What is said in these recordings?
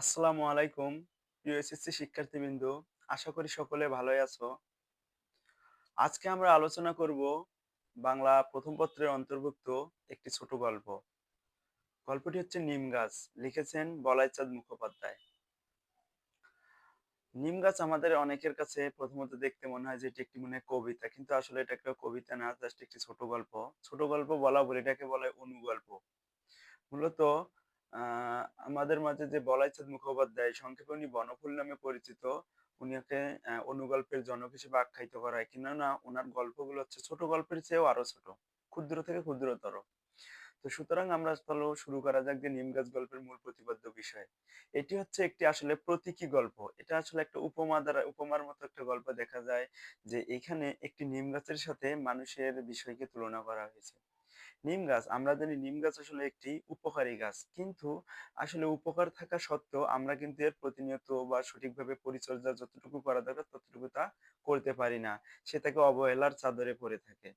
আসসালামু আলাইকুম, প্রিয় এসএসসি শিক্ষার্থীবৃন্দ। আশা করি সকলে ভালোই আছো। আজকে আমরা আলোচনা করব বাংলা প্রথম পত্রের অন্তর্ভুক্ত একটি ছোট গল্প। গল্পটি হচ্ছে নিম গাছ, লিখেছেন বলাই চাঁদ মুখোপাধ্যায়। নিম গাছ আমাদের অনেকের কাছে প্রথমত দেখতে মনে হয় যে এটি একটি মনে কবিতা, কিন্তু আসলে এটা একটা কবিতা না, জাস্ট একটি ছোট গল্প। ছোট গল্প বলা বলে এটাকে বলা অনুগল্প। মূলত আমাদের মাঝে যে বলাইচাঁদ মুখোপাধ্যায় সংক্ষেপে উনি বনফুল নামে পরিচিত। উনিকে আহ, অনুগল্পের জনক হিসেবে আখ্যায়িত করা হয়। কেননা ওনার গল্পগুলো হচ্ছে ছোট গল্পের চেয়েও আরও ছোট। ক্ষুদ্র থেকে ক্ষুদ্রতর। তো সুতরাং আমরা চলো শুরু করা যাক যে নিম গাছ গল্পের মূল প্রতিপাদ্য বিষয়। এটি হচ্ছে একটি আসলে প্রতীকী গল্প। এটা আসলে একটা উপমা দ্বারা উপমার মতো একটা গল্প দেখা যায় যে এখানে একটি নিম গাছের সাথে মানুষের বিষয়কে তুলনা করা হয়েছে। নিম গাছ, আমরা জানি নিম গাছ আসলে একটি উপকারী গাছ। কিন্তু আসলে উপকার থাকা সত্ত্বেও আমরা কিন্তু এর প্রতিনিয়ত বা সঠিকভাবে পরিচর্যা যতটুকু করা দরকার ততটুকু তা করতে পারি না। সেটাকে অবহেলার চাদরে পড়ে থাকে।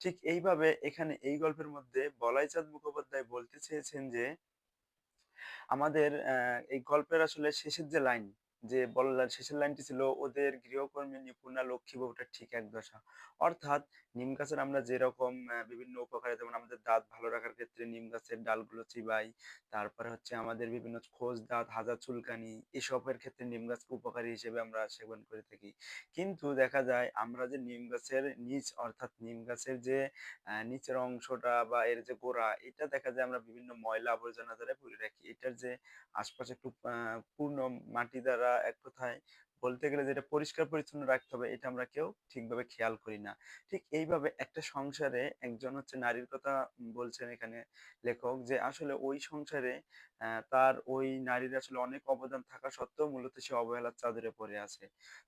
ঠিক এইভাবে এখানে এই গল্পের মধ্যে বলাই চাঁদ মুখোপাধ্যায় বলতে চেয়েছেন যে, আমাদের এই গল্পের আসলে শেষের যে লাইন যে বললেন শেষের লাইনটি ছিল, ওদের গৃহকর্মী নিপুণা লক্ষ্মী বউটা ঠিক এক দশা। অর্থাৎ নিম গাছের আমরা যেরকম বিভিন্ন উপকারে, যেমন আমাদের দাঁত ভালো রাখার ক্ষেত্রে নিম গাছের ডালগুলো চিবাই, তারপরে হচ্ছে আমাদের বিভিন্ন খোঁজ দাঁত, হাজা, চুলকানি, এসবের ক্ষেত্রে নিম গাছকে উপকারী হিসেবে আমরা সেবন করে থাকি। কিন্তু দেখা যায়, আমরা যে নিম গাছের নিচ, অর্থাৎ নিম গাছের যে নিচের অংশটা বা এর যে গোড়া, এটা দেখা যায় আমরা বিভিন্ন ময়লা আবর্জনা দ্বারা ভরে রাখি। এটার যে আশপাশে একটু পূর্ণ মাটি দ্বারা এক কথায় বলতে গেলে যেটা পরিষ্কার পরিচ্ছন্ন রাখতে হবে, এটা আমরা কেউ ঠিকভাবে খেয়াল করি না। ঠিক এইভাবে একটা সংসারে একজন হচ্ছে নারীর কথা বলছেন এখানে লেখক যে আসলে ওই সংসারে তার ওই নারীর আসলে অনেক অবদান থাকা সত্ত্বেও মূলত সে অবহেলার চাদরে পড়ে আছে।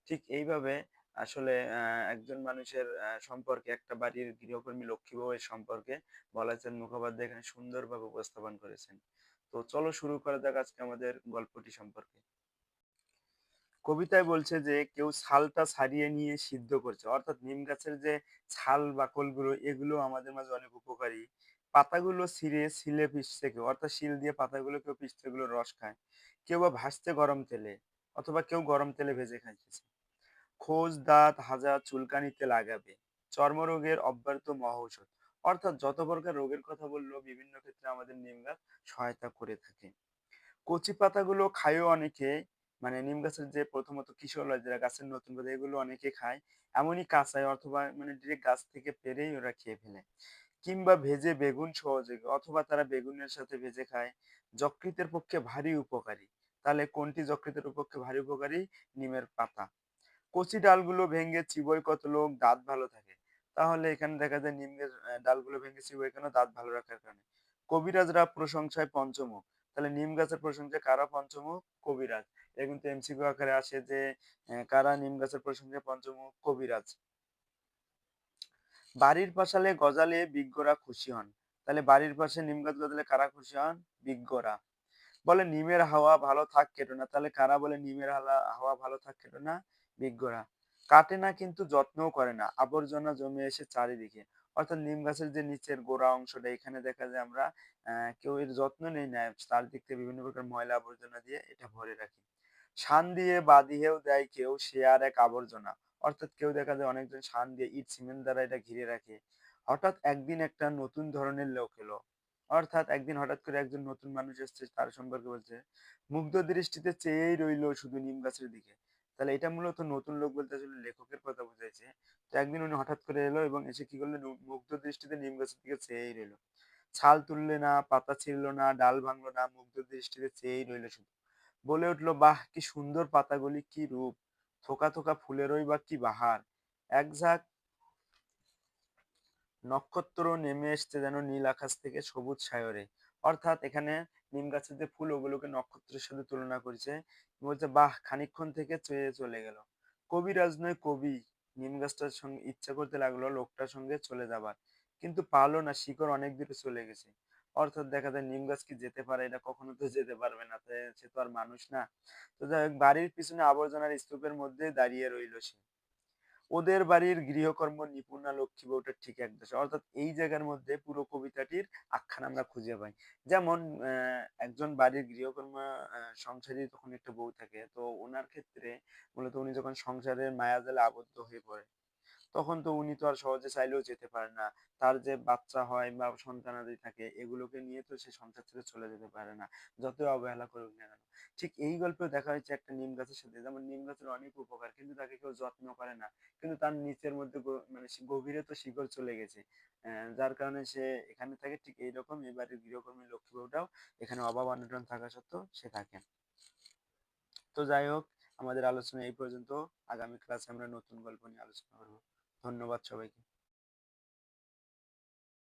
ঠিক এইভাবে আসলে একজন মানুষের সম্পর্কে একটা বাড়ির গৃহকর্মী লক্ষ্মী বউয়ের সম্পর্কে বলাচেন মুখোপাধ্যায় এখানে সুন্দরভাবে উপস্থাপন করেছেন। তো চলো শুরু করা যাক আজকে আমাদের গল্পটি সম্পর্কে। কবিতায় বলছে যে, কেউ ছালটা ছাড়িয়ে নিয়ে সিদ্ধ করছে। অর্থাৎ নিম গাছের যে ছাল, বাকলগুলো, এগুলো আমাদের মাঝে অনেক উপকারী। পাতাগুলো ছিঁড়ে, শিলে পিষছে কেউ। অর্থাৎ শিল দিয়ে পাতাগুলো, কেউ পিষছে এগুলো রস খায়। কেউ বা ভাজছে গরম তেলে, অথবা কেউ গরম তেলে ভেজে খাইতেছে। খোঁজ, দাঁত, হাজা, চুলকানিতে লাগাবে। চর্মরোগের অব্যর্থ মহৌষধ। অর্থাৎ যত প্রকার রোগের কথা বলল, বিভিন্ন ক্ষেত্রে আমাদের নিম গাছ সহায়তা করে থাকে। কচি পাতাগুলো খায়ও অনেকে। মানে নিম গাছের যে প্রথমত কিশোর যারা গাছের নতুন পাতা এগুলো অনেকে খায়। এমনই কাঁচায় অথবা মানে ডিরেক্ট গাছ থেকে পেরেই ওরা খেয়ে ফেলে। কিংবা ভেজে বেগুন সহযোগী অথবা তারা বেগুনের সাথে ভেজে খায়। যকৃতের পক্ষে ভারী উপকারী। তাহলে কোনটি যকৃতের পক্ষে ভারী উপকারী? নিমের পাতা। কচি ডালগুলো ভেঙে চিবোয় কত লোক দাঁত ভালো থাকে। তাহলে এখানে দেখা যায় নিমের ডালগুলো ভেঙে চিবোয় কেন? দাঁত ভালো রাখার কারণে। কবিরাজরা প্রশংসায় পঞ্চমুখ। তাহলে নিম গাছের প্রশংসায় কারা পঞ্চমুখ? কবিরাজ। এটা কিন্তু এমসিকিউ আকারে আসে যে কারা নিম গাছের প্রশংসায় পঞ্চমুখ? কবিরাজ। বাড়ির পাশালে গজালে বিজ্ঞরা খুশি হন। তাহলে বাড়ির পাশে নিম গাছ গজালে কারা খুশি হন? বিজ্ঞরা। বলে নিমের হাওয়া ভালো থাক, কেটো না। তাহলে কারা বলে নিমের হাওয়া ভালো থাক, কেটো না? বিজ্ঞরা। কাটে না কিন্তু যত্নও করে না। আবর্জনা জমে এসে চারিদিকে। অর্থাৎ নিম গাছের যে নিচের গোড়া অংশটা, এখানে দেখা যায় আমরা কেউ এর যত্ন নেই, না চারদিক থেকে বিভিন্ন প্রকার ময়লা আবর্জনা দিয়ে এটা ভরে রাখি। শান দিয়ে বা দিয়েও দেয় কেউ, সে আর এক আবর্জনা। অর্থাৎ কেউ দেখা যায় অনেকজন শান দিয়ে ইট, সিমেন্ট দ্বারা এটা ঘিরে রাখে। হঠাৎ একদিন একটা নতুন ধরনের লোক এলো। অর্থাৎ একদিন হঠাৎ করে একজন নতুন মানুষ এসেছে, তার সম্পর্কে বলছে, মুগ্ধ দৃষ্টিতে চেয়েই রইল শুধু নিম গাছের দিকে। তাহলে এটা মূলত নতুন লোক বলতে আসলে লেখকের কথা বুঝাইছে। তো একদিন উনি হঠাৎ করে এলো এবং এসে কি করল মুগ্ধ দৃষ্টিতে নিম গাছের দিকে চেয়েই রইল। ছাল তুললে না, পাতা ছিঁড়লো না, ডাল ভাঙলো না, মুগ্ধ দৃষ্টিতে চেয়েই রইল শুধু। বলে উঠল, বাহ, কি সুন্দর পাতাগুলি, কি রূপ! থোকা থোকা ফুলেরই বা কি বাহার! এক ঝাঁক নক্ষত্র নেমে এসছে যেন নীল আকাশ থেকে সবুজ সায়রে অর্থাৎ এখানে নিম গাছের যে ফুল, ওগুলোকে নক্ষত্রের সাথে তুলনা করেছে। বলছে, বাহ, খানিকক্ষণ থেকে চেয়ে চলে গেল। কবিরাজ নয়, কবি। নিম গাছটার সঙ্গে ইচ্ছা করতে লাগল লোকটার সঙ্গে চলে যাবার। কিন্তু পারল না, শিকড় অনেক দূরে চলে গেছে। অর্থাৎ দেখা যায় নিম গাছ কি যেতে পারে? এটা কখনো তো যেতে পারবে না। সে তো আর মানুষ না। তো যাই হোক, বাড়ির পিছনে আবর্জনার স্তূপের মধ্যে দাঁড়িয়ে রইল সে। ওদের বাড়ির গৃহকর্ম নিপুণা লক্ষ্মী বউটা ঠিক এক দশা। অর্থাৎ এই জায়গার মধ্যে পুরো কবিতাটির আখ্যান আমরা খুঁজে পাই। যেমন একজন বাড়ির গৃহকর্ম সংসারী তখন একটা বউ থাকে। তো ওনার ক্ষেত্রে মূলত উনি যখন সংসারের মায়াজালে আবদ্ধ হয়ে পড়ে তখন তো উনি তো আর সহজে চাইলেও যেতে পারে না। তার যে বাচ্চা হয় বা সন্তানাদি থাকে, এগুলোকে নিয়ে তো সে সংসার ছেড়ে চলে যেতে পারে না, যতই অবহেলা করুক না কেন। ঠিক এই গল্পেও দেখা হয়েছে একটা নিম গাছের সাথে। যেমন নিম গাছের অনেক উপকার, কিন্তু তাকে কেউ যত্ন করে না। কিন্তু তার নিচের মধ্যে মানে গভীরে তো শিকড় চলে গেছে। যার কারণে সে এখানে থাকে ঠিক এইরকম। এবারে গৃহকর্মী লক্ষ্মী বউটাও এখানে অভাব অনটন থাকা সত্ত্বেও সে থাকে। তো যাই হোক, আমাদের আলোচনা এই পর্যন্ত। আগামী ক্লাসে আমরা নতুন গল্প নিয়ে আলোচনা করব। ধন্যবাদ সবাইকে।